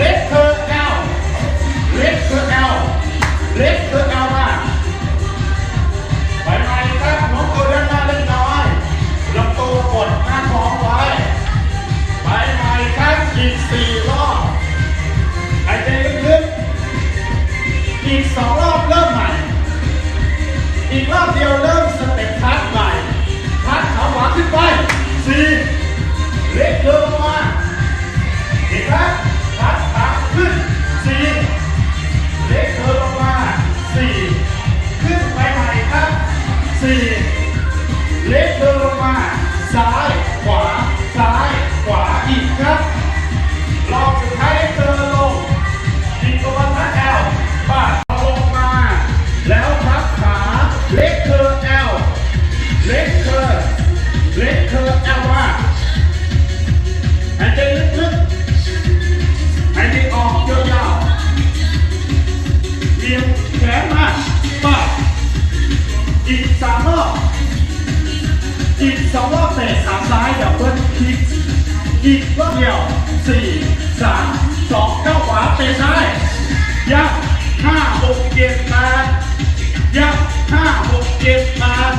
lift her out lift her out lift her out มาไปไหมครับน้องตัวด้านหน้าเล็กน้อยลำตัวกดหน้าท้องไว้ไปไหมครับอีกสี่รอบหายใจลึกๆอีกสองรอบเริ่มใหม่อีกรอบเดียวเริ่ อบเตะสามซ้ายดับเบิ้ลคิกอีกเดียวสี่สามสองเข้าขวาเตะซ้ายยับห้าหกเจ็ดแปดยับห้าหกเจ็ดแปด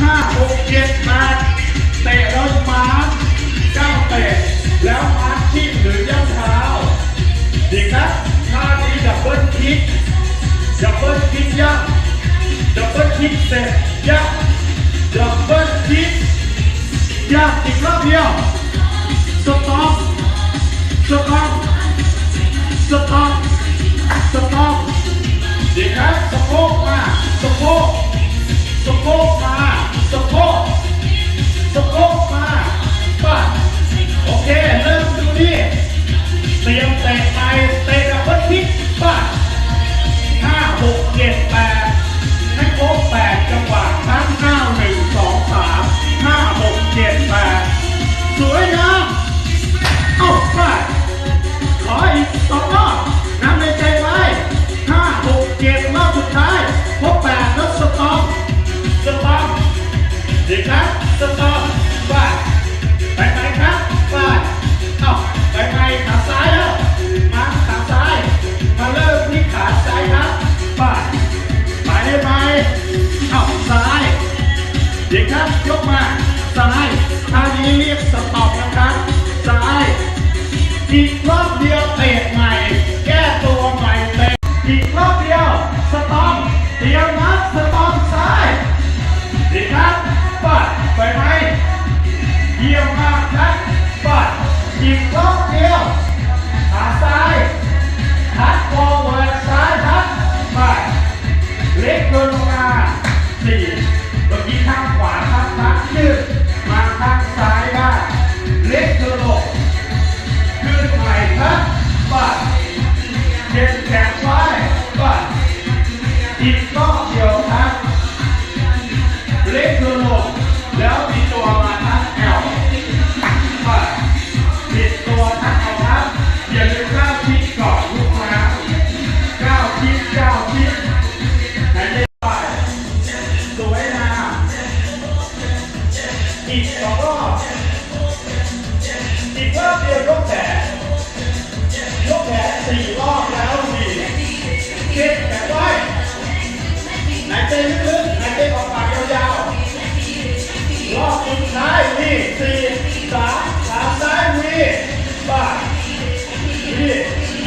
ห้าหกเจ็ดแปดเตะแล้วมาร์เก้าเตะแล้วมาร์ที่หรือย่ำเท้าดีครับท่านี้ดับเบิ้ลคิกดับเบิ้ลคิกยับดับเบิ้ลคิกเตะยับ ดับเบิลคิกยากอีกรอบเดียวสต็อปสต็อปสต็อปสต็อปดีครับสะโพกมาสะโพกสะโพกมาสะโพก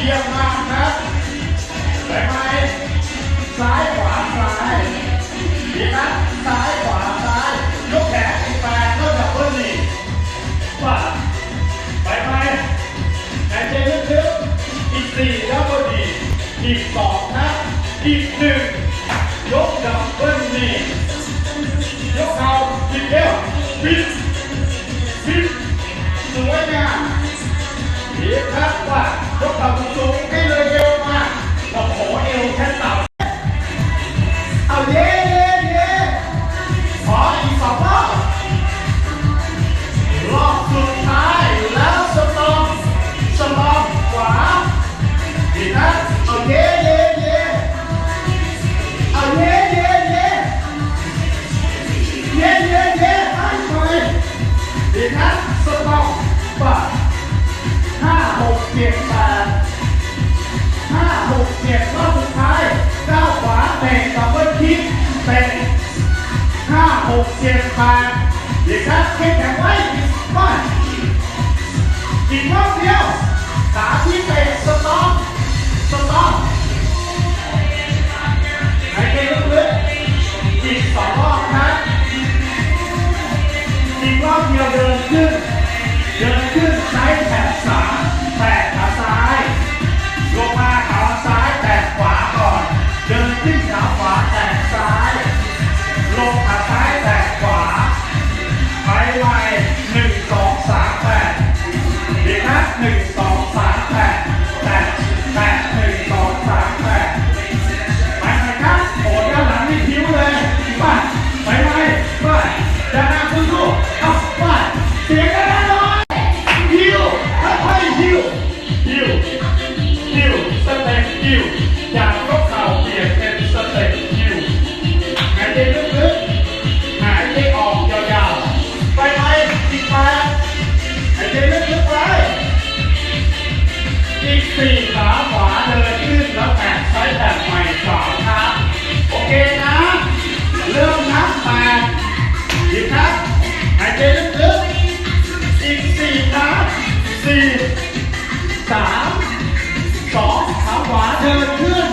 ยี่ยมมากนะไหนไหมซ้ายขวาซ้ายดีนะซ้ายขวาซ้ายยกแขนอีกแปดก็ดับเบิ้ลนี่ว่าไปไหมหายใจลึกๆอีกสี่แล้วก็ดีอีกสองนะอีกหนึ่งยกดับเบิ้ลนี่ยกเข่าอีกเทียวปิด เดียวขาที่เตะสต็อปสต็อปหายใจลึกๆอีกสองรอบครับอีกรอบเดียวเดินขึ้น จากยกเข่าเปลี่ยนเป็นสเต็ปฮิวหายใจลึกๆหายใจออกยาวๆ ไปไหมอีกแปดหายใจลึกๆไปอีกสี่ขาขวาเดินขึ้นแล้วแตะใช้แบบใหม่สามครั้งโอเคนะ เริ่มนับแปดอีครับ หายใจลึกๆ อีกสี่ครั้งสี่สาม ขวาเดินขึ้น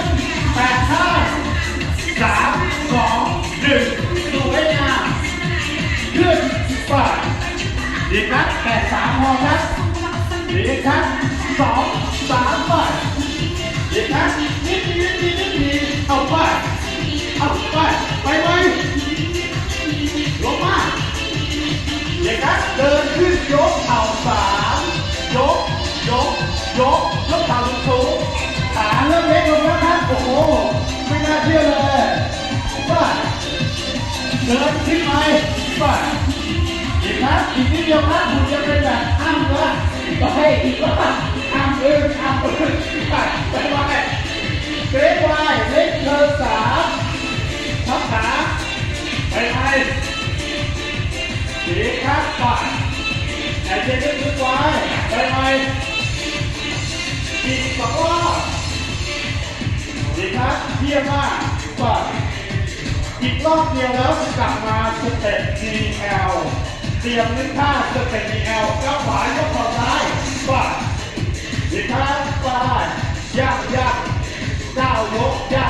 แปดข้างสามสองหนึ่งสวยงามขึ้นไปดีครับแปดสามพอครับดีครับสองสามไปดีครับดนิดนิดนิดนิดเอาไปเอาไป ครับอีกนิดเดียวครับคุ เสียงนึงท่าจะเต็ป DL ก้าวขวายกเข่าซ้ายฟาดอีกท่าฟาดยากยากก้าวยกยาก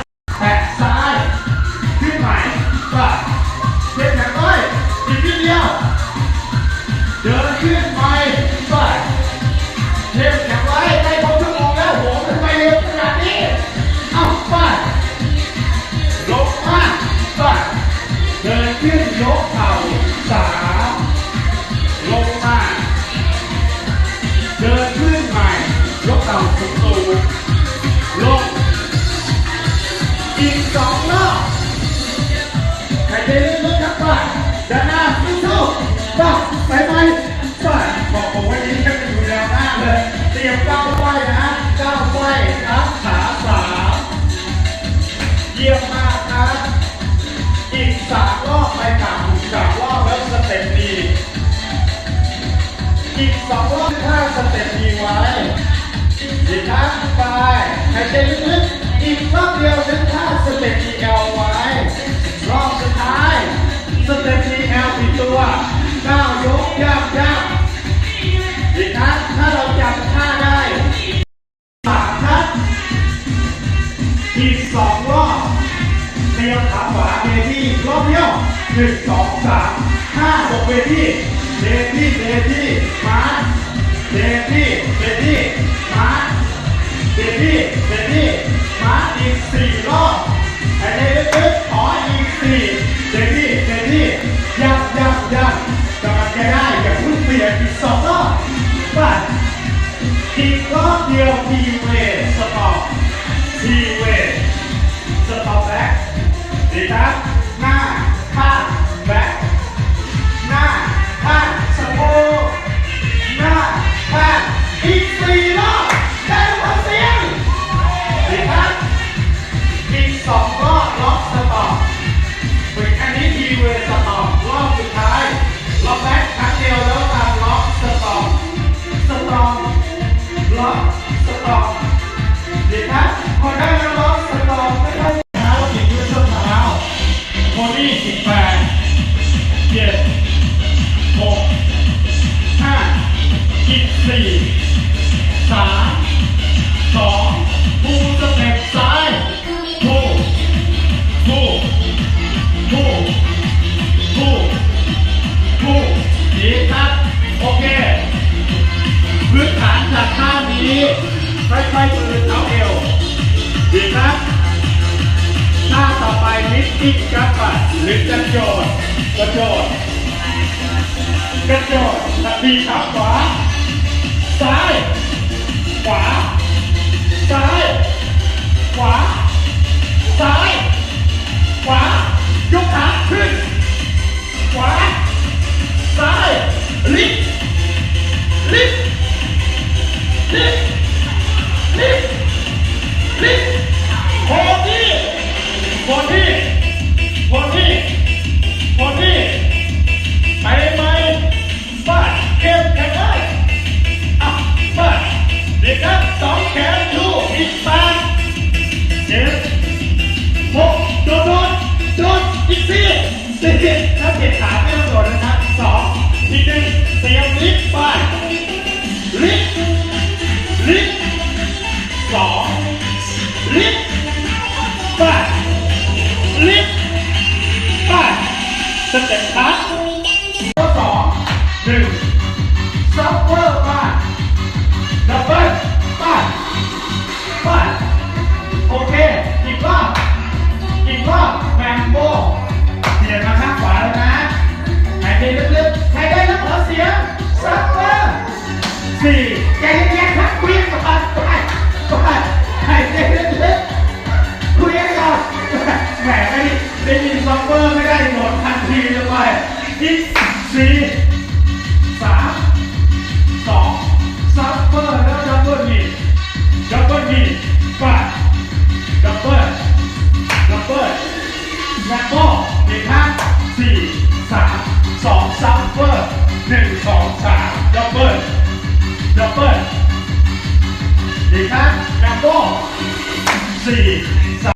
เตรียมก้าวไฟนะก้าวไฟครับขาสามเยี่ยมมากครับอีกสามรอบไปกลับสามรอบแล้วสเต็ปดี อีกสองรอบถ้าสเต็ปดีไว้ดีครับไปหายใจลึกๆอีกรอบเดียวนึกท่าสเต็ปดีเอลไว้ รอบสุดท้าย สเต็ปดีเอลอีกตัวก้าวยกย่ำย่ำ รอบเดียวหนึ่งสองสามห้าหกเบบี้เบบี้เบบี้มาเบบี้เบบี้ แปดเจ็ดหกห้าสิบสี่สามสองผู้สเต็ปซ้ายผู้ผู้ผู้ผู้ผู้ดีครับ โอเค พื้นฐานจากข้านี้ค่ๆ อีกครับไปหรือกระโจนกระโดดกระโดดทันทีครับขวา ซ้าย ขวา ซ้าย ขวา ซ้าย ขวายกขาขึ้น ขวา ซ้าย อีกสี่สี่ถ้าเปลี่ยนขาไม่ต้องโดดนะครับสองอีกหนึ่งเตรียมลิฟต์ไป สี่สามสองซับเวอร์แล้วดับเบิลฮีดับเบิลฮีไปดดับเบิลดับเบิลแล้วก็อีครั้งสี่สามสองซัมเฟอร์หนึ่งสองสามดับเบิลดับเบิลอีครั้งแล้วก็สี่